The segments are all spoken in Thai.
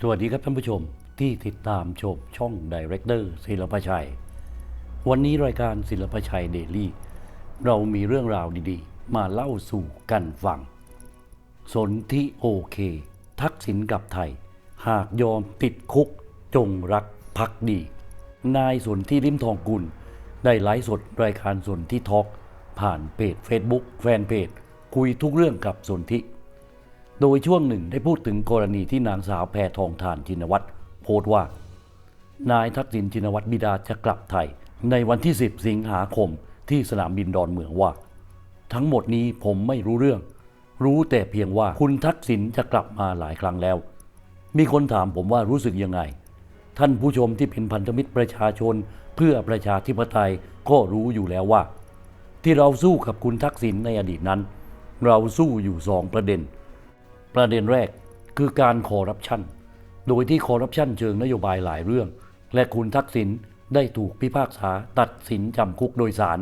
สวัสดีครับท่านผู้ชมที่ติดตามชมช่องดีเรคเตอร์ศิลปชัย วันนี้รายการศิลปชัยเดลี่ เรามีเรื่องราวดีๆ มาเล่าสู่กันฟัง สนที่โอเค ทักษิณกับไทย หากยอมติดคุกจงรักพักดี นายสนที่ริมทองกุล ได้ไลฟ์สดรายการสนที่ทอล์กผ่านเพจ Facebook แฟนเพจ คุยทุกเรื่องกับสนที่ โดยช่วงหนึ่งได้พูดถึงกรณีที่นางสาวแพทองทานชินวัตรโพสต์ว่า นายทักษิณชินวัตรบิดาจะกลับไทย ในวันที่ 10 สิงหาคมที่สนามบินดอนเมืองว่า ทั้งหมดนี้ผมไม่รู้เรื่อง รู้แต่เพียงว่าคุณทักษิณจะกลับมาหลายครั้งแล้ว มีคนถามผมว่ารู้สึกยังไง ท่านผู้ชมที่เป็นพันธมิตรประชาชน เพื่อประชาธิปไตยก็รู้อยู่แล้วว่า ที่เราสู้กับคุณทักษิณในอดีตนั้น เราสู้อยู่สองประเด็น ประเด็นแรกคือการคอร์รัปชัน โดยที่คอร์รัปชันเชิงนโยบายหลายเรื่อง และคุณทักษิณได้ถูกพิพากษาตัดสินจำคุกโดยสาร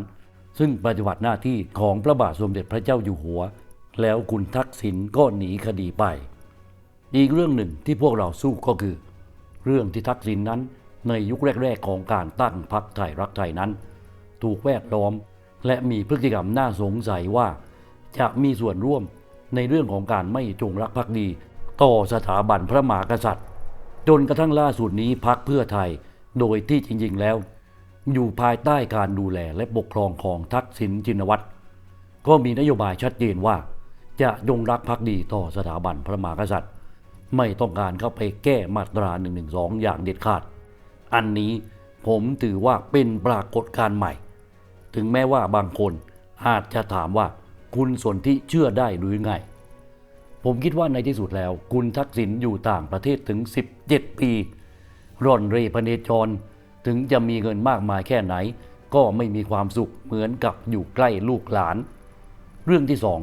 ซึ่งปฏิบัติหน้าที่ของพระบาทสมเด็จพระเจ้าอยู่หัว แล้วคุณทักษิณก็หนีคดีไป อีกเรื่องหนึ่งที่พวกเราสู้ก็คือ เรื่องที่ทักษิณนนั้นในยุคแรก ๆ ของการตั้งพรรคไทยรักไทยนั้น ถูกแวดล้อมและมีพฤติกรรมน่าสงสัยว่า จะมีส่วนร่วม ในเรื่องของการไม่จงรักภักดี ต่อสถาบันพระมหากษัตริย์ จนกระทั่งล่าสุดนี้พักเพื่อไทย โดยที่จริงๆแล้ว อยู่ภายใต้การดูแลและปกครองของทักษิณชินวัตรก็มีนโยบายชัดเจนว่า จะจงรักภักดีต่อสถาบันพระมหากษัตริย์ ไม่ต้องการเข้าไปแก้มาตรา1นึอย่างเด็ดขาด อันนี้ผมถือว่าเป็นปรากฏการณ์ใหม่ ถึงแม้ว่าบางคนอาจจะถามว่า คุณสนที่เชื่อได้หรือไง ผมคิดว่าในที่สุดแล้ว คุณทักษิณอยู่ต่างประเทศถึง 17 ปี ร่อนเรพเนจร ถึงจะมีเงินมากมายแค่ไหน ก็ไม่มีความสุขเหมือนกับอยู่ใกล้ลูกหลาน เรื่องที่สอง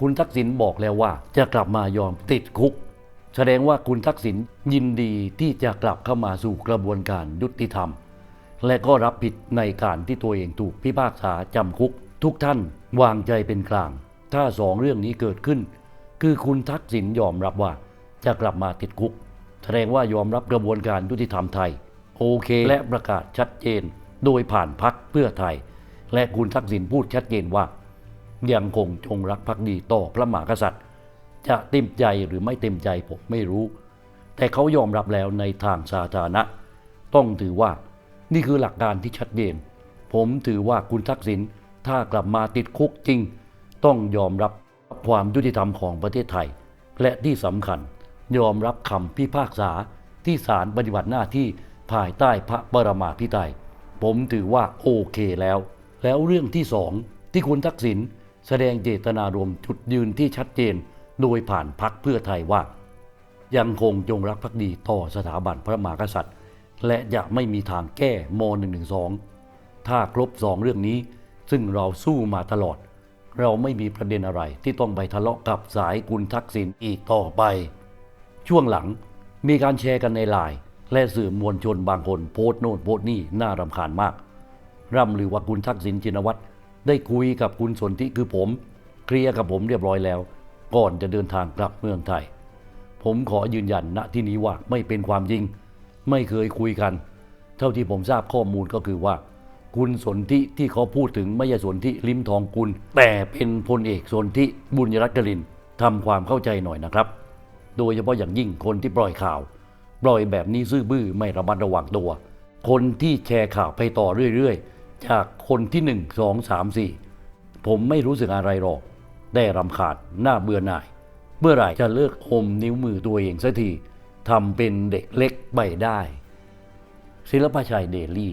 คุณทักษิณบอกแล้วว่าจะกลับมายอมติดคุก แสดงว่าคุณทักษิณยินดีที่จะกลับเข้ามาสู่กระบวนการยุติธรรม และก็รับผิดในการที่ตัวเองถูกพิพากษาจำคุก ทุกท่านวางใจเป็นกลาง ถ้าสองเรื่องนี้เกิดขึ้น คือคุณทักษิณยอมรับว่าจะกลับมาติดคุก แสดงว่ายอมรับกระบวนการยุติธรรมไทย โอเค และประกาศชัดเจน โดยผ่านพักเพื่อไทย และคุณทักษิณพูดชัดเจนว่า ยังคงจงรักภักดีต่อพระมหากษัตริย์ จะเต็มใจหรือไม่เต็มใจผมไม่รู้ แต่เขายอมรับแล้วในทางสาธารณะ ต้องถือว่านี่คือหลักการที่ชัดเจน ผมถือว่าคุณทักษิณ ถ้ากลับมาติดคุกจริง ต้องยอมรับความยุติธรรมของประเทศไทย และที่สำคัญยอมรับคำพิพากษาที่ศาลปฏิบัติหน้าที่ภายใต้พระปรมาภิไธยผมถือว่าโอเคแล้ว แล้วเรื่องที่สองที่คุณทักษิณแสดงเจตนารมณ์จุดยืนที่ชัดเจนโดยผ่านพักเพื่อไทยว่า ยังคงจงรักภักดีต่อสถาบันพระมหากษัตริย์ และจะไม่มีทางแก้ม .112 ถ้าครบสองเรื่องนี้ ซึ่งเราสู้มาตลอด เราไม่มีประเด็นอะไรที่ต้องไปทะเลาะกับสายคุณทักษิณอีกต่อไป ช่วงหลังมีการแชร์กันในไลน์และสื่อมวลชนบางคนโพสต์โน่นโพสต์นี่น่ารำคาญมาก ร่ำลือว่าคุณทักษิณชินวัตรได้คุยกับคุณสนธิคือผม เคลียร์กับผมเรียบร้อยแล้ว ก่อนจะเดินทางกลับเมืองไทย ผมขอยืนยันณที่นี้ว่าไม่เป็นความจริง ไม่เคยคุยกัน เท่าที่ผมทราบข้อมูลก็คือว่า คุณสนธิที่เขาพูดถึงไม่ใช่สนธิลิมทองกุล แต่เป็นพลเอกสนธิบุญยรัตน์กลินทำความเข้าใจหน่อยนะครับ โดยเฉพาะอย่างยิ่งคนที่ปล่อยข่าว ปล่อยแบบนี้ซื่อบื้อไม่ระมัดระวังตัว คนที่แชร์ข่าวไปต่อเรื่อยๆ จากคนที่หนึ่งสองสามสี่ผมไม่รู้สึกอะไรหรอก ได้รำขาดหน้าเบื่อหน่าย เมื่อไหร่จะเลิกอมนิ้วมือตัวเองสักทีทำเป็นเด็กเล็กไปได้ ศิลปชัยเดลี่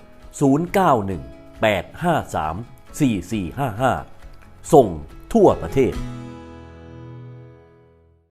091 853 4455 ส่งทั่วประเทศ